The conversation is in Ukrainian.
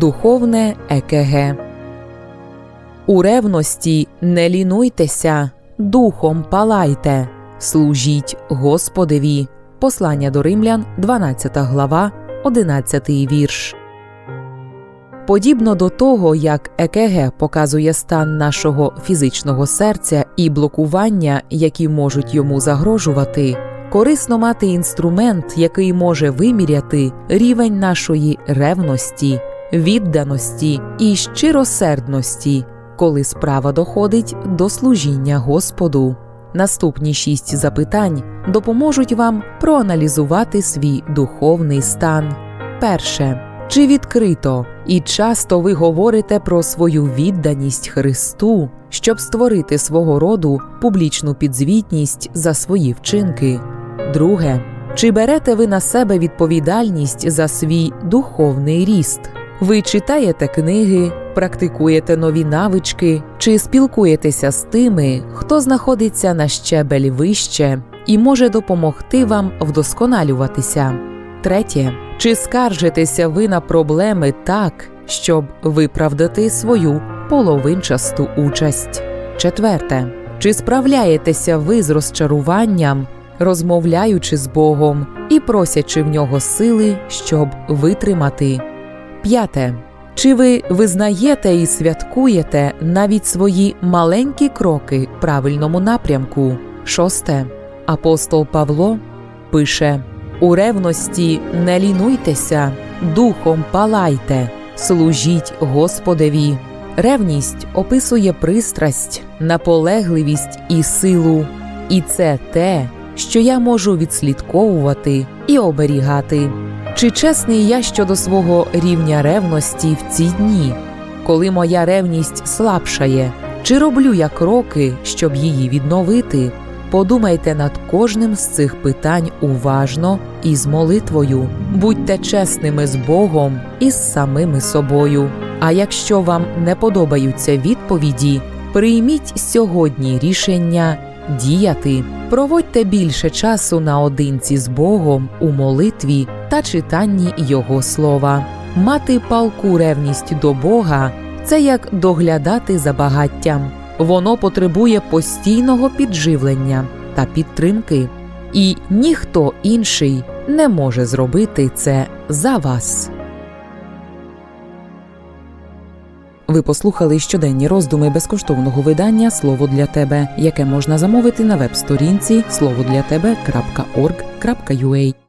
Духовне ЕКГ. У ревності не лінуйтеся, духом палайте, служіть Господеві. Послання до римлян, 12 глава, 11 вірш. Подібно до того, як ЕКГ показує стан нашого фізичного серця і блокування, які можуть йому загрожувати, корисно мати інструмент, який може виміряти рівень нашої ревності, відданості і щиросердності, коли справа доходить до служіння Господу. Наступні шість запитань допоможуть вам проаналізувати свій духовний стан. Перше. Чи відкрито і часто ви говорите про свою відданість Христу, щоб створити свого роду публічну підзвітність за свої вчинки? Друге. Чи берете ви на себе відповідальність за свій духовний ріст? Ви читаєте книги, практикуєте нові навички чи спілкуєтеся з тими, хто знаходиться на щебель вище і може допомогти вам вдосконалюватися? Третє. Чи скаржитеся ви на проблеми так, щоб виправдати свою половинчасту участь? Четверте. Чи справляєтеся ви з розчаруванням, розмовляючи з Богом і просячи в нього сили, щоб витримати? П'яте. Чи ви визнаєте і святкуєте навіть свої маленькі кроки правильному напрямку? Шосте. Апостол Павло пише У ревності не лінуйтеся, духом палайте, служіть Господеві. Ревність описує пристрасть, наполегливість і силу, і це те, що я можу відслідковувати і оберігати. Чи чесний я щодо свого рівня ревності в ці дні, коли моя ревність слабшає, чи роблю я кроки, щоб її відновити? Подумайте над кожним з цих питань уважно і з молитвою. Будьте чесними з Богом і з самими собою. А якщо вам не подобаються відповіді, прийміть сьогодні рішення діяти. Проводьте більше часу наодинці з Богом у молитві та читанні Його слова. Мати палку ревність до Бога це як доглядати за багаттям. Воно потребує постійного підживлення та підтримки, і ніхто інший не може зробити це за вас. Ви послухали щоденні роздуми безкоштовного видання Слово для тебе, яке можна замовити на веб-сторінці словодлятебе.org.ua